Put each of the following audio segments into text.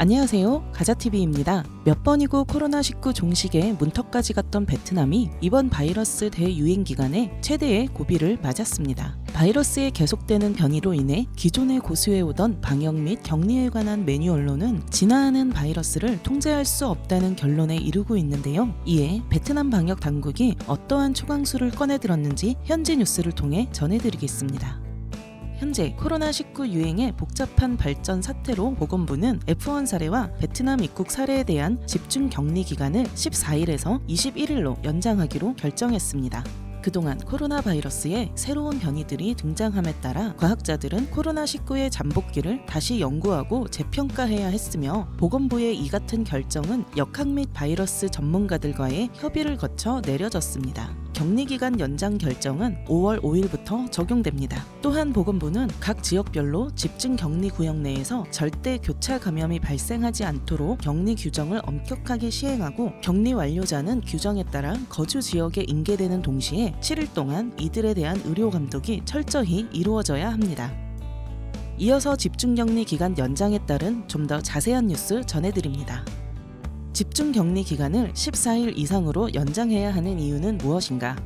안녕하세요. 가자TV입니다. 몇 번이고 코로나19 종식에 문턱까지 갔던 베트남이 이번 바이러스 대유행 기간에 최대의 고비를 맞았습니다. 바이러스의 계속되는 변이로 인해 기존에 고수해오던 방역 및 격리에 관한 매뉴얼로는 진화하는 바이러스를 통제할 수 없다는 결론에 이르고 있는데요. 이에 베트남 방역 당국이 어떠한 초강수를 꺼내들었는지 현지 뉴스를 통해 전해드리겠습니다. 현재 코로나19 유행의 복잡한 발전 사태로 보건부는 F1 사례와 베트남 입국 사례에 대한 집중 격리 기간을 14일에서 21일로 연장하기로 결정했습니다. 그동안 코로나 바이러스의 새로운 변이들이 등장함에 따라 과학자들은 코로나19의 잠복기를 다시 연구하고 재평가해야 했으며 보건부의 이 같은 결정은 역학 및 바이러스 전문가들과의 협의를 거쳐 내려졌습니다. 격리 기간 연장 결정은 5월 5일부터 적용됩니다. 또한 보건부는 각 지역별로 집중 격리 구역 내에서 절대 교차 감염이 발생하지 않도록 격리 규정을 엄격하게 시행하고 격리 완료자는 규정에 따라 거주 지역에 인계되는 동시에 7일 동안 이들에 대한 의료 감독이 철저히 이루어져야 합니다. 이어서 집중 격리 기간 연장에 따른 좀 더 자세한 뉴스 전해드립니다. 집중 격리 기간을 14일 이상으로 연장해야 하는 이유는 무엇인가?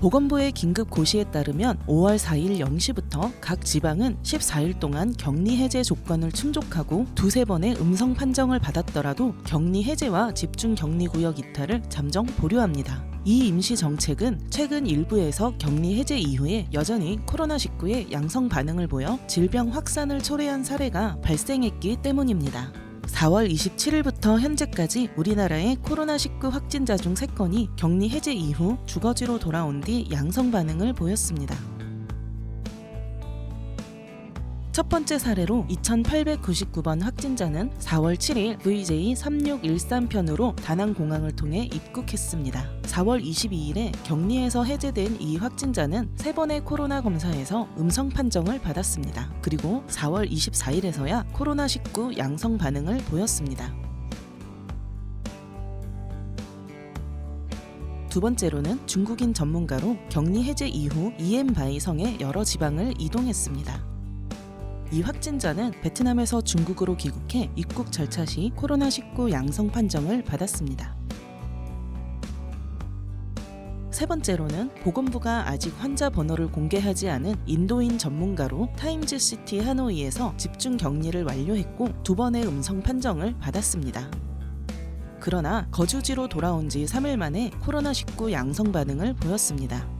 보건부의 긴급 고시에 따르면 5월 4일 0시부터 각 지방은 14일 동안 격리 해제 조건을 충족하고 두세 번의 음성 판정을 받았더라도 격리 해제와 집중 격리 구역 이탈을 잠정 보류합니다. 이 임시 정책은 최근 일부에서 격리 해제 이후에 여전히 코로나19의 양성 반응을 보여 질병 확산을 초래한 사례가 발생했기 때문입니다. 4월 27일부터 현재까지 우리나라의 코로나19 확진자 중 3건이 격리 해제 이후 주거지로 돌아온 뒤 양성 반응을 보였습니다. 첫 번째 사례로 2899번 확진자는 4월 7일 VJ3613편으로 다낭공항을 통해 입국했습니다. 4월 22일에 격리에서 해제된 이 확진자는 세 번의 코로나 검사에서 음성 판정을 받았습니다. 그리고 4월 24일에서야 코로나19 양성 반응을 보였습니다. 두 번째로는 중국인 전문가로 격리 해제 이후 이엠바이 성의 여러 지방을 이동했습니다. 이 확진자는 베트남에서 중국으로 귀국해 입국 절차 시 코로나19 양성 판정을 받았습니다. 세 번째로는 보건부가 아직 환자 번호를 공개하지 않은 인도인 전문가로 타임즈 시티 하노이에서 집중 격리를 완료했고 두 번의 음성 판정을 받았습니다. 그러나 거주지로 돌아온 지 3일 만에 코로나19 양성 반응을 보였습니다.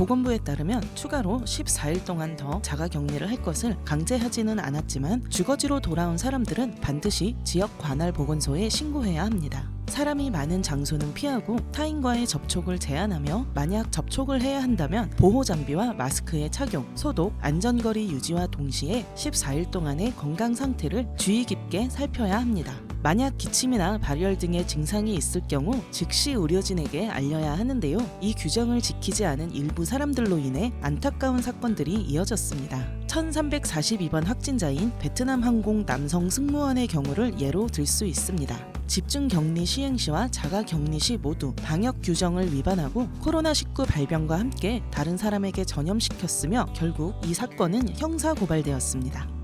보건부에 따르면 추가로 14일 동안 더 자가 격리를 할 것을 강제하지는 않았지만 주거지로 돌아온 사람들은 반드시 지역 관할 보건소에 신고해야 합니다. 사람이 많은 장소는 피하고 타인과의 접촉을 제한하며 만약 접촉을 해야 한다면 보호 장비와 마스크의 착용, 소독, 안전거리 유지와 동시에 14일 동안의 건강 상태를 주의 깊게 살펴야 합니다. 만약 기침이나 발열 등의 증상이 있을 경우 즉시 의료진에게 알려야 하는데요. 이 규정을 지키지 않은 일부 사람들로 인해 안타까운 사건들이 이어졌습니다. 1342번 확진자인 베트남 항공 남성 승무원의 경우를 예로 들 수 있습니다. 집중 격리 시행 시와 자가 격리 시 모두 방역 규정을 위반하고 코로나19 발병과 함께 다른 사람에게 전염시켰으며 결국 이 사건은 형사 고발되었습니다.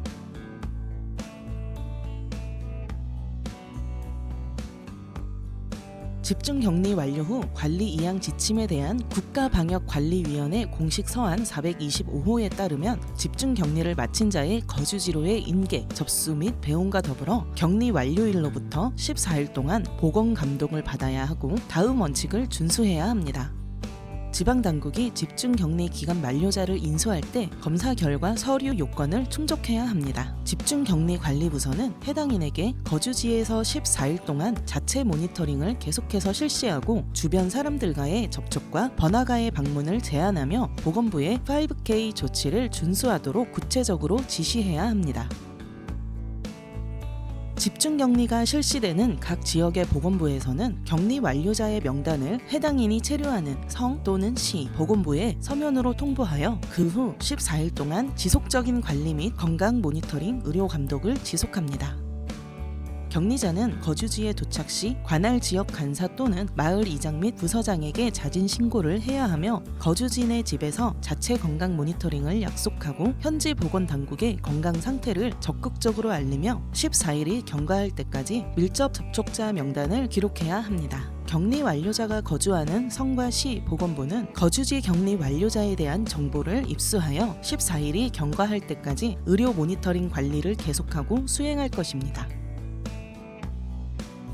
집중 격리 완료 후 관리 이양 지침에 대한 국가방역관리위원회 공식 서한 425호에 따르면 집중 격리를 마친 자의 거주지로의 인계, 접수 및 배움과 더불어 격리 완료일로부터 14일 동안 보건 감독을 받아야 하고 다음 원칙을 준수해야 합니다. 지방 당국이 집중 격리 기간 만료자를 인수할 때 검사 결과 서류 요건을 충족해야 합니다. 집중 격리 관리 부서는 해당인에게 거주지에서 14일 동안 자체 모니터링을 계속해서 실시하고 주변 사람들과의 접촉과 번화가의 방문을 제한하며 보건부의 5K 조치를 준수하도록 구체적으로 지시해야 합니다. 집중 격리가 실시되는 각 지역의 보건부에서는 격리 완료자의 명단을 해당인이 체류하는 성 또는 시 보건부에 서면으로 통보하여 그 후 14일 동안 지속적인 관리 및 건강 모니터링 의료 감독을 지속합니다. 격리자는 거주지에 도착 시 관할 지역 간사 또는 마을 이장 및 부서장에게 자진 신고를 해야 하며 거주지내 집에서 자체 건강 모니터링을 약속하고 현지 보건 당국에 건강 상태를 적극적으로 알리며 14일이 경과할 때까지 밀접 접촉자 명단을 기록해야 합니다. 격리 완료자가 거주하는 성과 시 보건부는 거주지 격리 완료자에 대한 정보를 입수하여 14일이 경과할 때까지 의료 모니터링 관리를 계속하고 수행할 것입니다.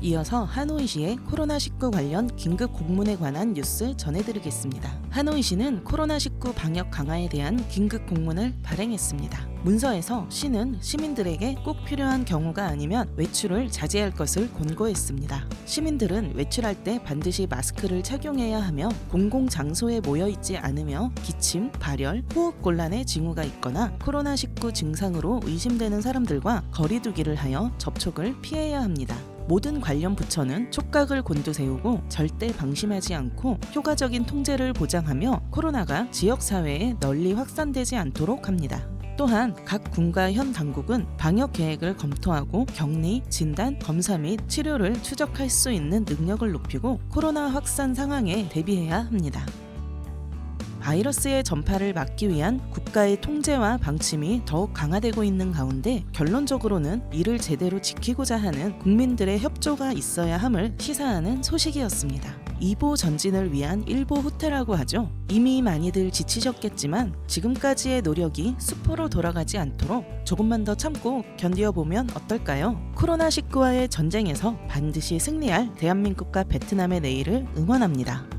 이어서 하노이시의 코로나19 관련 긴급 공문에 관한 뉴스 전해드리겠습니다. 하노이시는 코로나19 방역 강화에 대한 긴급 공문을 발행했습니다. 문서에서 시는 시민들에게 꼭 필요한 경우가 아니면 외출을 자제할 것을 권고했습니다. 시민들은 외출할 때 반드시 마스크를 착용해야 하며 공공 장소에 모여 있지 않으며 기침, 발열, 호흡 곤란의 징후가 있거나 코로나19 증상으로 의심되는 사람들과 거리두기를 하여 접촉을 피해야 합니다. 모든 관련 부처는 촉각을 곤두세우고 절대 방심하지 않고 효과적인 통제를 보장하며 코로나가 지역 사회에 널리 확산되지 않도록 합니다. 또한 각 군과 현 당국은 방역 계획을 검토하고 격리, 진단, 검사 및 치료를 추적할 수 있는 능력을 높이고 코로나 확산 상황에 대비해야 합니다. 바이러스의 전파를 막기 위한 국가의 통제와 방침이 더욱 강화되고 있는 가운데 결론적으로는 이를 제대로 지키고자 하는 국민들의 협조가 있어야 함을 시사하는 소식이었습니다. 2보 전진을 위한 1보 후퇴라고 하죠. 이미 많이들 지치셨겠지만 지금까지의 노력이 수포로 돌아가지 않도록 조금만 더 참고 견디어보면 어떨까요? 코로나19와의 전쟁에서 반드시 승리할 대한민국과 베트남의 내일을 응원합니다.